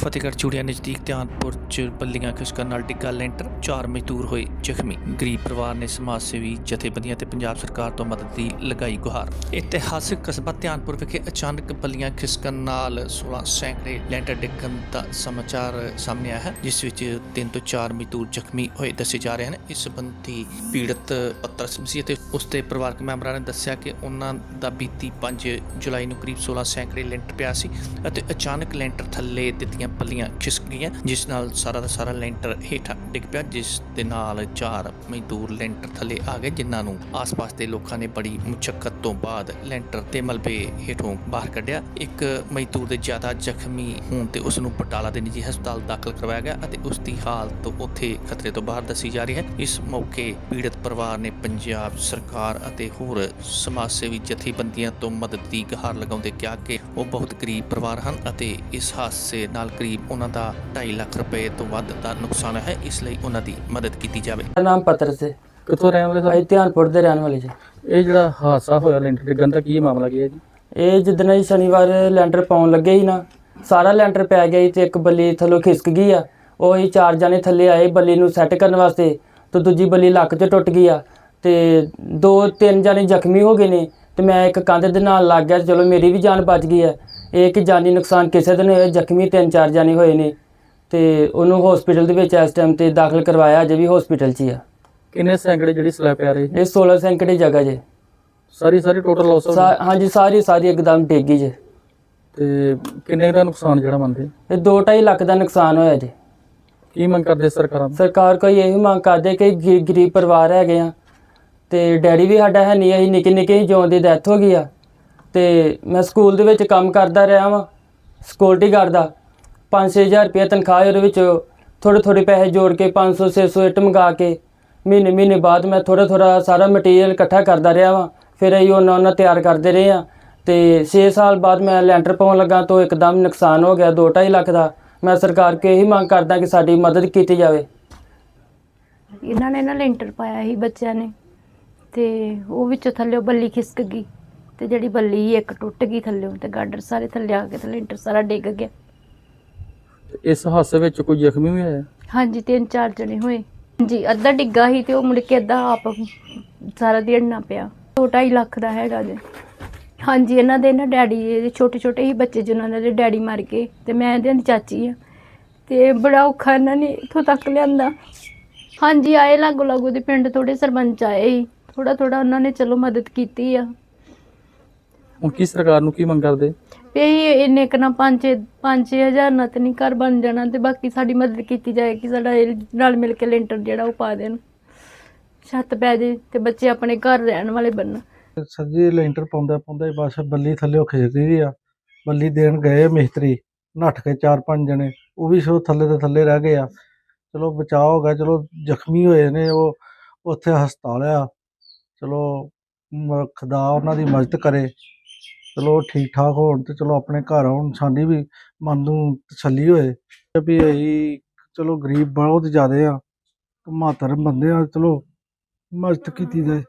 ਫਤਿਹਗੜ੍ਹ ਚੂੜੀਆਂ ਨਜ਼ਦੀਕ ਧਿਆਨਪੁਰ ਚ ਬੱਲੀਆਂ ਖਿਸਕਣ ਨਾਲ ਡਿੱਗਾ ਲੈਂਟਰ, ਚਾਰ ਮਜ਼ਦੂਰ ਹੋਏ ਜ਼ਖਮੀ। ਗਰੀਬ ਪਰਿਵਾਰ ਨੇ ਸਮਾਜ ਸੇਵੀ ਜਥੇਬੰਦੀਆਂ ਤੇ ਪੰਜਾਬ ਸਰਕਾਰ ਤੋਂ ਮਦਦ ਦੀ ਲਗਾਈ ਗੁਹਾਰ। ਇਤਿਹਾਸਕ ਕਸਬਾ ਧਿਆਨਪੁਰ ਵਿਖੇ ਅਚਾਨਕ ਬੱਲੀਆਂ ਖਿਸਕਣ ਨਾਲ 16 ਸੈਂਕੜੇ ਲੈਂਟਰ ਡਿੱਗਣ ਦਾ ਸਮਾਚਾਰ ਸਾਹਮਣੇ ਆਇਆ ਹੈ, ਜਿਸ ਵਿੱਚ ਤਿੰਨ ਤੋਂ ਚਾਰ ਮਜ਼ਦੂਰ ਜ਼ਖਮੀ ਹੋਏ ਦੱਸੇ ਜਾ ਰਹੇ ਹਨ ਇਸ ਸੰਬੰਧੀ ਪੀੜਤ ਪੱਤਰ ਸਮਸੀ ਅਤੇ ਉਸਦੇ ਪਰਿਵਾਰਕ ਮੈਂਬਰਾਂ ਨੇ ਦੱਸਿਆ ਕਿ ਉਹਨਾਂ ਦਾ ਬੀਤੀ 5 ਜੁਲਾਈ ਨੂੰ ਕਰੀਬ 16 ਸੈਂਕੜੇ ਲੈਂਟਰ ਪਿਆ ਸੀ ਅਤੇ ਅਚਾਨਕ ਲੈਂਟਰ ਥੱਲੇ ਦਿੱਤੀਆਂ ਪੱਲੀਆਂ ਖਿਸਕ ਗਈਆਂ, ਜਿਸ ਨਾਲ ਸਾਰਾ ਦਾ ਸਾਰਾ ਲੈਂਟਰ ਹੇਠਾਂ ਡਿੱਗ ਪਿਆ, ਜਿਸ ਦੇ ਨਾਲ ਚਾਰ ਮਜ਼ਦੂਰ ਲੈਂਟਰ ਥੱਲੇ ਆ ਗਏ, ਜਿਨ੍ਹਾਂ ਨੂੰ ਆਸ-ਪਾਸ ਦੇ ਲੋਕਾਂ ਨੇ ਬੜੀ ਮੁਸ਼ਕਲ ਤੋਂ ਬਾਅਦ ਲੈਂਟਰ ਤੇ ਮਲਬੇ ਹੇਠੋਂ ਬਾਹਰ ਕੱਢਿਆ। ਇੱਕ ਮਜ਼ਦੂਰ ਦੇ ਜ਼ਿਆਦਾ ਜ਼ਖਮੀ ਹੋਣ ਤੇ ਉਸ ਨੂੰ ਬਟਾਲਾ ਦੇ ਨਿੱਜੀ ਹਸਪਤਾਲ ਦਾਖਲ ਕਰਵਾਇਆ ਗਿਆ ਅਤੇ ਉਸ ਦੀ ਹਾਲਤ ਉੱਥੇ ਖਤਰੇ ਤੋਂ ਬਾਹਰ ਦੱਸੀ ਜਾ ਰਹੀ ਹੈ। ਇਸ ਮੌਕੇ ਪੀੜਤ ਪਰਿਵਾਰ ਨੇ ਪੰਜਾਬ ਸਰਕਾਰ ਅਤੇ ਹੋਰ ਸਮਾਜ ਸੇਵੀ ਜਥੇਬੰਦੀਆਂ ਤੋਂ ਮਦਦ ਦੀ ਗੁਹਾਰ ਲਗਾਉਂਦੇ ਕਿਹਾ ਕਿ ਉਹ ਬਹੁਤ ਗਰੀਬ ਪਰਿਵਾਰ ਹਨ ਅਤੇ ਇਸ ਹਾਦਸੇ ਨਾਲ ਕਰੀਬ ਉਹਨਾਂ ਦਾ 2.5 ਲੱਖ ਰੁਪਏ ਤੋਂ ਵੱਧ ਦਾ ਨੁਕਸਾਨ ਹੈ ਇਸ ਲਈ ਉਹਨਾਂ ਦੀ ਮਦਦ ਕੀਤੀ ਜਾਵੇ। ਮੇਰਾ ਨਾਮ ਪੱਤਰ ਸੇ। ਕਿੱਥੋਂ ਰਹਿਣ ਵਾਲੇ ਅਸੀਂ ਧਿਆਨਪੁਰ ਦੇ ਰਹਿਣ ਵਾਲੇ ਜੀ ਸਰ ਇਹ ਜਿਹੜਾ ਹਾਦਸਾ ਹੋਇਆ ਲੈਂਟਰ ਡਿੱਗਣ ਦਾ ਕੀ ਮਾਮਲਾ ਕੀ ਹੈ ਜੀ? ਇਹ ਜਿੱਦਣ ਅਸੀਂ ਸ਼ਨੀਵਾਰ ਲੈਂਟਰ ਪਾਉਣ ਲੱਗੇ ਸੀ ਨਾ ਸਾਰਾ ਲੈਂਟਰ ਪੈ ਗਿਆ ਸੀ ਤੇ ਇੱਕ ਬੱਲੀ ਥੱਲੋਂ ਖਿਸਕ ਗਈ ਆ। ਉਹ ਚਾਰ ਜਾਣੇ ਥੱਲੇ ਆਏ ਬੱਲੀ ਨੂੰ ਸੈੱਟ ਕਰਨ ਵਾਸਤੇ ਤੇ ਦੂਜੀ ਬੱਲੀ ਲੱਕ 'ਚ ਟੁੱਟ ਗਈ ਆ ਤੇ ਦੋ ਤਿੰਨ ਜਾਣੇ ਜ਼ਖਮੀ ਹੋ ਗਏ ਨੇ ਤੇ ਮੈਂ ਇੱਕ ਕੰਧ ਦੇ ਨਾਲ ਲੱਗ ਗਿਆ ਚਲੋ ਮੇਰੀ ਵੀ ਜਾਨ ਬਚ ਗਈ ਆ। ਇਹ ਕਿ ਜਾਨੀ ਨੁਕਸਾਨ ਕਿਸੇ ਦੇ ਨਹੀਂ ਹੋਇਆ ਜ਼ਖਮੀ ਤਿੰਨ ਚਾਰ ਜਾਣੇ ਹੋਏ ਨੇ ਤੇ ਉਹਨੂੰ ਹਸਪੀਟਲ ਦੇ ਵਿੱਚ ਇਸ ਟਾਈਮ ਤੇ ਦਾਖਲ ਕਰਵਾਇਆ ਅਜੇ ਵੀ ਹਸਪੀਟਲ 'ਚ ਹੀ ਆ। ਕਿੰਨੇ ਸੈਂਕੜੇ ਜਿਹੜੀ ਸਲੈਬ ਪਿਆ ਰਹੀ? ਇਹ 16 ਸੈਂਕੜੇ ਜਗ੍ਹਾ ਜੇ। ਸਾਰੀ ਸਾਰੀ ਟੋਟਲ ਲਾਸ ਹਾਂਜੀ ਸਾਰੀ ਸਾਰੀ ਇੱਕਦਮ ਡਿੱਗ ਗਈ ਜੇ। ਤੇ ਕਿੰਨੇ ਦਾ ਨੁਕਸਾਨ ਜਿਹੜਾ ਮੰਨਦੇ? ਇਹ 2.5 ਲੱਖ ਦਾ ਨੁਕਸਾਨ ਹੋਇਆ ਜੀ। ਕੀ ਮੰਗ ਕਰਦੇ ਸਰਕਾਰਾਂ? ਸਰਕਾਰ ਕੋਈ ਇਹੀ ਮੰਗ ਕਰਦੇ ਕਿ ਗਰੀਬ ਪਰਿਵਾਰ ਹੈਗੇ ਆ ਤੇ ਡੈਡੀ ਵੀ ਸਾਡਾ ਹੈ ਨਹੀਂ ਅਸੀਂ ਨਿੱਕੇ ਨਿੱਕੇ ਹੀ ਜੋਨ ਦੀ ਡੈਥ ਹੋ ਗਈ ਆ। ਤੇ ਮੈਂ ਸਕੂਲ ਦੇ ਵਿੱਚ ਕੰਮ ਕਰਦਾ ਰਿਹਾ ਵਾਂ ਸਿਕਿਉਰਿਟੀ ਗਾਰਡ ਦਾ। 5-6000 ਰੁਪਏ ਤਨਖਾਹ ਉਹਦੇ ਵਿੱਚ ਥੋੜੇ ਥੋੜੇ ਪੈਸੇ ਜੋੜ ਕੇ 500-600 ਇੱਟ ਮੰਗਾ ਕੇ ਮਹੀਨੇ ਮਹੀਨੇ ਬਾਅਦ ਮੈਂ ਥੋੜਾ ਥੋੜਾ ਸਾਰਾ ਮਟੀਰੀਅਲ ਇਕੱਠਾ ਕਰਦਾ ਰਿਹਾ ਵਾਂ। ਫਿਰ ਅਸੀਂ ਉਹਨਾਂ ਉਹਨਾਂ ਤਿਆਰ ਕਰਦੇ ਰਹੇ ਆ ਤੇ 6 ਸਾਲ ਬਾਅਦ ਮੈਂ ਲੈਂਟਰ ਪਾਉਣ ਲੱਗਾ ਤਾਂ ਇੱਕਦਮ ਨੁਕਸਾਨ ਹੋ ਗਿਆ 2.5 ਲੱਖ ਦਾ। ਮੈਂ ਸਰਕਾਰ ਕੇ ਇਹੀ ਮੰਗ ਕਰਦਾ ਕਿ ਸਾਡੀ ਮਦਦ ਕੀਤੀ ਜਾਵੇ। ਇਹਨਾਂ ਨੇ ਨਾ ਲੈਂਟਰ ਪਾਇਆ ਸੀ ਬੱਚਿਆਂ ਨੇ ਤੇ ਉਹ ਵਿੱਚੋਂ ਥੱਲੇ ਬੱਲੀ ਖਿਸਕ ਗਈ। ਤੇ ਜਿਹੜੀ ਬੱਲੀ ਇੱਕ ਟੁੱਟ ਗਈ ਥੱਲੇੋਂ ਤੇ ਗਾਡਰ ਸਾਰੇ ਥੱਲੇ ਆ ਗਏ ਤੇ ਲੈਂਟਰ ਸਾਰਾ ਡਿੱਗ ਗਿਆ। ਇਸ ਹਾਦਸੇ ਵਿੱਚ ਕੋਈ ਜ਼ਖਮੀ ਵੀ ਹੋਇਆ? ਹਾਂਜੀ ਤਿੰਨ ਚਾਰ ਜਣੇ ਹੋਏ। ਜੀ ਅੱਧਾ ਡਿੱਗਾ ਸੀ ਤੇ ਉਹ ਮੁੜ ਕੇ ਅੱਧਾ ਆਪ ਸਾਰਾ ਦੇੜਨਾ ਪਿਆ। 2.5 ਲੱਖ ਦਾ ਹੈਗਾ ਜੀ। ਹਾਂਜੀ ਇਹਨਾਂ ਦੇ ਨਾ ਡੈਡੀ ਇਹਦੇ ਛੋਟੇ ਛੋਟੇ ਹੀ ਬੱਚੇ ਜਿਨ੍ਹਾਂ ਦੇ ਡੈਡੀ ਮਰ ਗਏ ਤੇ ਮੈਂ ਇਹਨਾਂ ਦੀ ਚਾਚੀ ਆ। ਤੇ ਬੜਾ ਔਖਾ ਇਹਨਾਂ ਨੇ ਇੱਥੋਂ ਤੱਕ ਲਿਆਂਦਾ। ਹਾਂਜੀ ਆਏ ਲਾਗੋ ਲਾਗੋ ਦੇ ਪਿੰਡ ਥੋੜੇ ਸਰਪੰਚ ਆਏ ਥੋੜਾ ਥੋੜਾ ਉਹਨਾਂ ਨੇ ਚਲੋ ਮਦਦ ਕੀਤੀ ਆ। ਹੁਣ ਕੀ ਸਰਕਾਰ ਨੂੰ ਕੀ ਮੰਗ ਕਰਦੇ? ਵੀ ਇਹ ਇੰਨੇ ਕੁ ਨਾ 5 5000 ਨਾਲ ਤੇ ਨਹੀਂ ਘਰ ਬਣ ਜਾਣਾ ਤੇ ਬਾਕੀ ਸਾਡੀ ਮਦਦ ਕੀਤੀ ਜਾਏ ਕਿ ਸਾਡਾ ਇਹ ਨਾਲ ਮਿਲ ਕੇ ਲੈਂਟਰ ਜਿਹੜਾ ਉਹ ਪਾ ਦੇਣ। ਛੱਤ ਪੈ ਜੇ ਤੇ ਬੱਚੇ ਆਪਣੇ ਘਰ ਰਹਿਣ ਵਾਲੇ ਬਣਨ। ਸਰ ਜੀ ਲੈਂਟਰ ਪਾਉਂਦਾ ਪਾਉਂਦਾ ਹੀ ਬਸ ਬੱਲੀ ਥੱਲੇ ਖਿਸਕ ਗਈ ਆ। ਬੱਲੀ ਦੇਣ ਗਏ ਮਿਸਤਰੀ ਨੱਠ ਕੇ ਚਾਰ ਪੰਜ ਜਣੇ ਉਹ ਵੀ ਸੋ ਥੱਲੇ ਦੇ ਥੱਲੇ ਰਹਿ ਗਏ ਆ। ਚਲੋ ਬਚਾਅ ਹੋ ਗਿਆ ਚਲੋ ਜ਼ਖਮੀ ਹੋਏ ਨੇ ਉਹ ਉੱਥੇ ਹਸਪਤਾਲ ਆ। ਚਲੋ ਖੁਦਾ ਉਹਨਾਂ ਦੀ ਮਦਦ ਕਰੇ। ਚਲੋ ਠੀਕ ਠਾਕ ਹੋਣ ਤੇ ਚਲੋ ਆਪਣੇ ਘਰ ਆਉਣ, ਸਾਡੀ ਵੀ ਮਨ ਨੂੰ ਤਸੱਲੀ ਹੋਏ। ਵੀ ਅਸੀਂ ਚਲੋ ਗਰੀਬ ਬਹੁਤ ਜ਼ਿਆਦੇ ਆ। ਮਾਤਰ ਬੰਦੇ ਆ, ਚਲੋ ਮਦਦ ਕੀਤੀ ਜਾਏ।